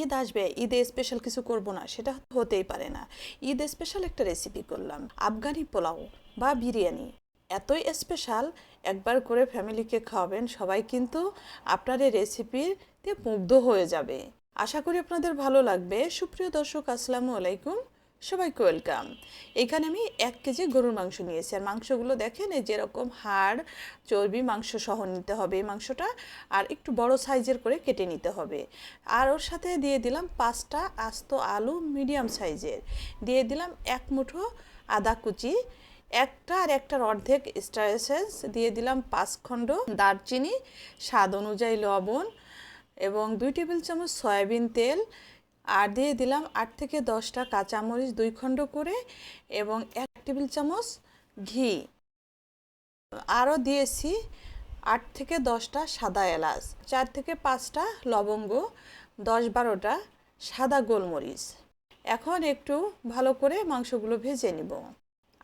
ঈদ আসবে, ঈদে স্পেশাল কিছু করব না, সেটা হতেই পারে না। ঈদ স্পেশাল একটা রেসিপি করলাম, আফগানি পোলাও বা বিরিয়ানি। এতই স্পেশাল একবার করে ফ্যামিলিকে খাওয়াবেন সবাই কিন্তু আপনার এই রেসিপিতে মুগ্ধ হয়ে যাবে। আশা করি আপনাদের ভালো লাগবে। সুপ্রিয় দর্শক, আসসালামু আলাইকুম। সবাইকে ওয়েলকাম এখানে আমি এক কেজি গরুর মাংস নিয়েছি। আর মাংসগুলো দেখেন, এই যেরকম হাড়, চর্বি, মাংস সহ নিতে হবে এই মাংসটা। আর একটু বড় সাইজের করে কেটে নিতে হবে। আর ওর সাথে দিয়ে দিলাম পাঁচটা আস্ত আলু মিডিয়াম সাইজের। দিয়ে দিলাম এক মুঠো আদা কুচি, একটা আর একটার অর্ধেক স্টার দিয়ে দিলাম পাঁচ খণ্ড দারচিনি, স্বাদ অনুযায়ী লবণ এবং দুই টেবিল চামচ সয়াবিন তেল আর দিয়ে দিলাম আট থেকে দশটা কাঁচামরিচ দুই খণ্ড করে এবং এক টেবিল চামচ ঘি। আরও দিয়েছি আট থেকে দশটা সাদা এলাচ, চার থেকে পাঁচটা লবঙ্গ, দশ বারোটা সাদা গোলমরিচ। এখন একটু ভালো করে মাংসগুলো ভেজে নিব।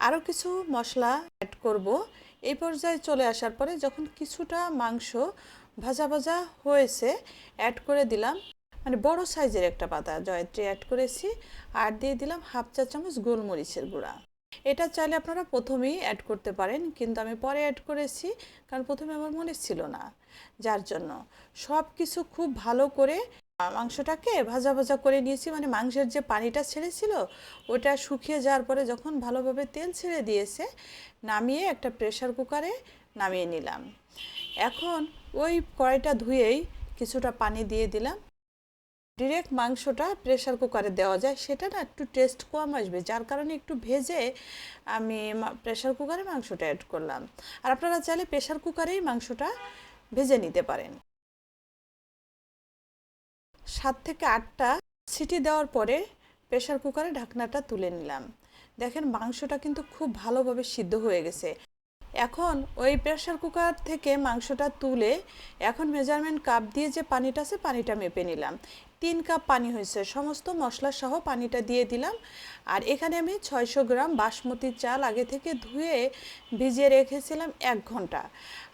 আরও কিছু মশলা অ্যাড করব। এই পর্যায়ে চলে আসার পরে যখন কিছুটা মাংস ভাজা ভাজা হয়েছে অ্যাড করে দিলাম মানে বড় সাইজের একটা পাতা জয়ত্রী অ্যাড করেছি। আর দিয়ে দিলাম হাফ চা চামচ গোলমরিচের গুঁড়া। এটা চাইলে আপনারা প্রথমেই অ্যাড করতে পারেন, কিন্তু আমি পরে অ্যাড করেছি কারণ প্রথমে আমার মনে ছিল না। যার জন্য সব কিছু খুব ভালো করে মাংসটাকে ভাজা ভাজা করে নিয়েছি। মানে মাংসের যে পানিটা ছেড়েছিল, ওটা শুকিয়ে যাওয়ার পরে যখন ভালোভাবে তেল ছেড়ে দিয়েছে, নামিয়ে একটা প্রেশার কুকারে নামিয়ে নিলাম। এখন ওই কড়াইটা ধুয়েই কিছুটা পানি দিয়ে দিলাম। ডিরেক্ট মাংসটা প্রেশার কুকারে দেওয়া যায়, সেটা না একটু টেস্ট কম আসবে, যার কারণে একটু ভেজে আমি প্রেশার কুকারে মাংসটা অ্যাড করলাম। আর আপনারা চাইলে প্রেশার কুকারেই মাংসটা ভেজে নিতে পারেন। সাত থেকে আটটা সিটি দেওয়ার পরে প্রেশার কুকারে ঢাকনাটা তুলে নিলাম। দেখেন মাংসটা কিন্তু খুব ভালোভাবে সিদ্ধ হয়ে গেছে। এখন ওই প্রেশার কুকার থেকে মাংসটা তুলে এখন মেজারমেন্ট কাপ দিয়ে যে পানিটা আছে, পানিটা মেপে নিলাম। তিন কাপ পানি হয়েছে। সমস্ত মশলা সহ পানিটা দিয়ে দিলাম। আর এখানে আমি ছয়শো গ্রাম বাসমতি চাল আগে থেকে ধুয়ে ভিজিয়ে রেখেছিলাম এক ঘণ্টা।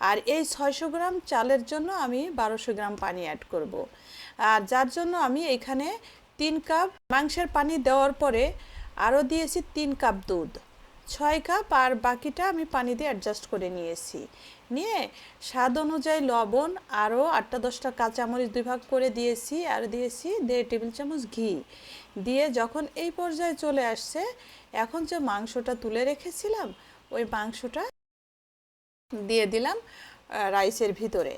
আর এই ছয়শো গ্রাম চালের জন্য আমি বারোশো গ্রাম পানি অ্যাড করব। আর যার জন্য আমি এখানে তিন কাপ মাংসের পানি দেওয়ার পরে আরও দিয়েছি তিন কাপ দুধ। ছয় কাপ আর বাকিটা আমি পানি দিয়ে অ্যাডজাস্ট করে নিয়েছি। নিয়ে স্বাদ অনুযায়ী লবণ আরও আটটা দশটা কাঁচামরিচ দুই ভাগ করে দিয়েছি আর দিয়েছি দেড় টেবিল চামচ ঘি। দিয়ে যখন এই পর্যায়ে চলে আসছে, এখন যে মাংসটা তুলে রেখেছিলাম, ওই মাংসটা দিয়ে দিলাম রাইসের ভিতরে।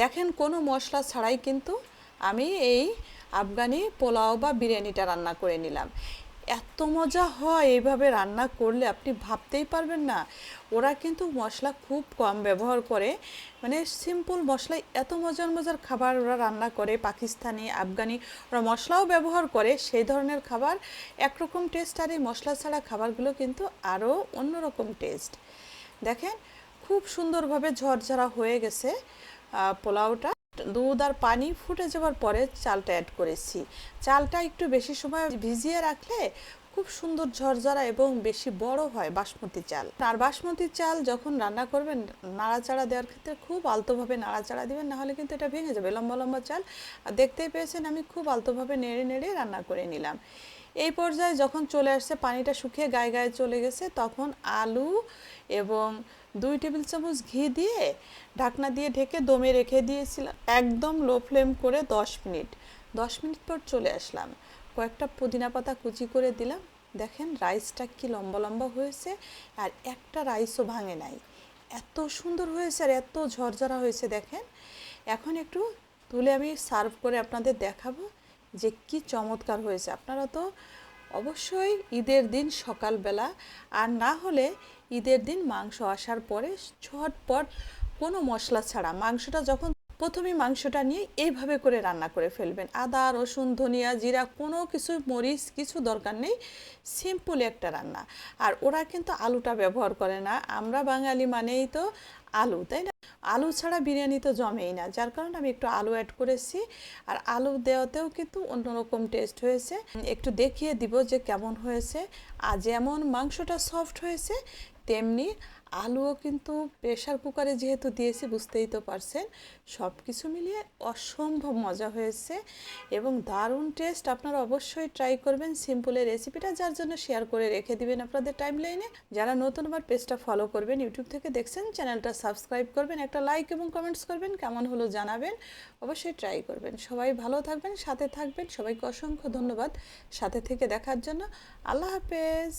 দেখেন কোনো মশলা ছাড়াই কিন্তু আমি এই আফগানি পোলাও বা বিরিয়ানিটা রান্না করে নিলাম। এত মজা হয় এইভাবে রান্না করলে, আপনি ভাবতেই পারবেন না। ওরা কিন্তু মশলা খুব কম ব্যবহার করে। মানে সিম্পল মশলায় এত মজার মজার খাবার ওরা রান্না করে, পাকিস্তানি, আফগানি, ওরা মশলাও ব্যবহার করে, সেই ধরনের খাবার। একরকম টেস্ট আর এই মশলা ছাড়া খাবারগুলো কিন্তু আরও অন্যরকম টেস্ট দেখেন, খুব সুন্দরভাবে ঝরঝরা হয়ে গেছে পোলাওটা। দুধ আর পানি ফুটে যাওয়ার পরে চালটা অ্যাড করেছি। চালটা একটু বেশি সময় ভিজিয়ে রাখলে খুব সুন্দর ঝরঝরা এবং বেশি বড় হয় বাসমতি চাল। আর বাসমতি চাল যখন রান্না করবেন, নাড়াচাড়া দেওয়ার ক্ষেত্রে খুব আলতোভাবে নাড়াচাড়া দিবেন, নাহলে কিন্তু এটা ভেঙে যাবে। লম্বা লম্বা চাল, আর দেখতেই পেয়েছেন আমি খুব আলতোভাবে নেড়ে নেড়ে রান্না করে নিলাম। এই পর্যায়ে যখন চলে আসছে, পানিটা শুকিয়ে গায়ে গায়ে চলে গেছে, তখন আলু এবং দুই টেবিল চামচ ঘি দিয়ে ঢাকনা দিয়ে ঢেকে দমে রেখে দিয়েছিলাম। একদম লো ফ্লেম করে দশ মিনিট। দশ মিনিট পর চলে আসলাম। কয়েকটা পুদিনা পাতা কুচি করে দিলাম। দেখেন রাইসটা কি লম্বা লম্বা হয়েছে আর একটা রাইসও ভাঙে নাই। এত সুন্দর হয়েছে আর এত ঝরঝরা হয়েছে, দেখেন। এখন একটু তুলে আমি সার্ভ করে আপনাদের দেখাবো। যে কি চমৎকার হয়েছে। আপনারা তো অবশ্যই ঈদের দিন সকালবেলা, আর না হলে ঈদের দিন মাংস আসার পরে ঝটপট কোনো মশলা ছাড়া মাংসটা যখন প্রথমে মাংসটা নিয়ে এইভাবে করে রান্না করে ফেলবেন। আদা, রসুন, ধনিয়া, জিরা, কোনো কিছু, মরিচ কিছু দরকার নেই, সিম্পল একটা রান্না। আর ওরা কিন্তু আলুটা ব্যবহার করে না। আমরা বাঙালি মানেই তো আলু, তাই না? আলু ছাড়া বিরিয়ানি তো জমেই না। যার কারণে আমি একটু আলু অ্যাড করেছি। আর আলু দেওয়াতেও কিন্তু অন্যরকম টেস্ট হয়েছে। একটু দেখিয়ে দিব যে কেমন হয়েছে। আর যেমন মাংসটা সফট হয়েছে, তেমনি আলুও কিন্তু প্রেশার কুকারে যেহেতু দিয়েছি, বুঝতেই তো পারছেন সব কিছু মিলিয়ে অসম্ভব মজা হয়েছে এবং দারুণ টেস্ট আপনারা অবশ্যই ট্রাই করবেন সিম্পলের রেসিপিটা যার জন্য শেয়ার করে রেখে দিবেন আপনাদের টাইম লাইনে যারা নতুন আমার পেজটা ফলো করবেন ইউটিউব থেকে দেখছেন চ্যানেলটা সাবস্ক্রাইব করবেন, একটা লাইক এবং কমেন্টস করবেন, কেমন হলো জানাবেন, অবশ্যই ট্রাই করবেন। সবাই ভালো থাকবেন, সাথে থাকবেন, সবাইকে অসংখ্য ধন্যবাদ। সাথে থেকে দেখার জন্য আল্লাহ হাফেজ।